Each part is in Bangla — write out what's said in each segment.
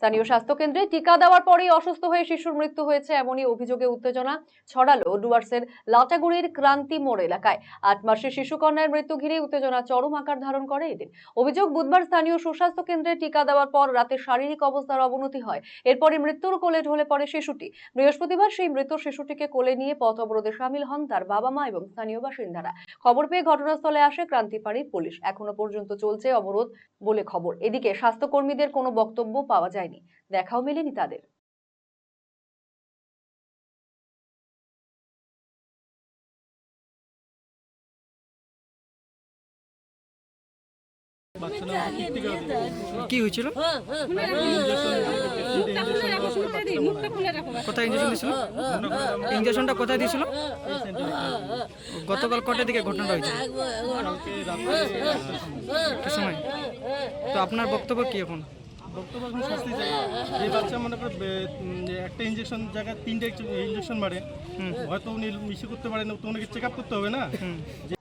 স্থানীয় স্বাস্থ্যকেন্দ্রে টিকা দেওয়ার পরেই অসুস্থ হয়ে শিশুর মৃত্যু হয়েছে এমনই অভিযোগে উত্তেজনা ছড়ালো ডুয়ার্সের লাটাগুড়ির ক্রান্তি মোড় এলাকায়। আট মাসের শিশুকন্যার মৃত্যু ঘিরে উত্তেজনা চরম আকার ধারণ করে এদিন অভিযোগ, বুধবার স্থানীয় সুস্বাস্থ্য কেন্দ্রে টিকা দেওয়ার পর রাতে শারীরিক অবস্থার অবনতি হয়। এরপরে মৃত্যুর কোলে ঢলে পড়ে শিশুটি। বৃহস্পতিবার সেই মৃত শিশুটিকে কোলে নিয়ে পথ অবরোধে সামিল হন তার বাবা মা এবং স্থানীয় বাসিন্দারা। খবর পেয়ে ঘটনাস্থলে আসে ক্রান্তিপাড়ির পুলিশ। এখনও পর্যন্ত চলছে অবরোধ বলে খবর। এদিকে স্বাস্থ্যকর্মীদের কোনো বক্তব্য পাওয়া যায়নি দেখাও মেলেনি তাদের কি হয়েছিল কোথায় ইঞ্জেকশন দিয়েছিল ইঞ্জেকশনটা কোথায় দিয়েছিল গতকাল কটার দিকে ঘটনাটা হয়েছিল সময় তো আপনার বক্তব্য কি এখন বক্তব্য এখন শাস্তি চাই। এই বাচ্চা মনে করে যে একটা ইঞ্জেকশন জায়গায় তিনটে ইঞ্জেকশন মারে হয়তো উনি মিশে করতে পারেন তো ওনাকে চেক আপ করতে হবে না?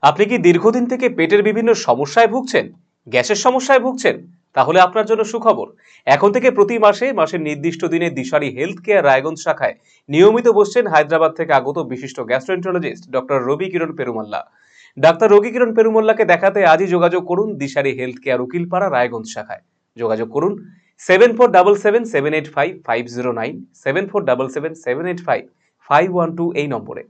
আপনি কি দীর্ঘদিন থেকে পেটের বিভিন্ন সমস্যায় ভুগছেন? গ্যাসের সমস্যায় ভুগছেন? তাহলে আপনার জন্য সুখবর। এখন থেকে প্রতি মাসে মাসের নির্দিষ্ট দিনে দিশারি হেলথ কেয়ার রায়গঞ্জ শাখায় নিয়মিত বসছেন হায়দ্রাবাদ থেকে আগত বিশিষ্ট gastroenterologist doctor Ravi Kiran Perumalla. Doctor Ravi Kiran পেরুমাল্লাকে দেখাতে আজই যোগাযোগ করুন দিশারি হেলথ কেয়ার উকিলপাড়া রায়গঞ্জ শাখায়। যোগাযোগ করুন। Seven four double seven seven eight five five zero nine seven four double seven seven eight five five one two এই নম্বরে।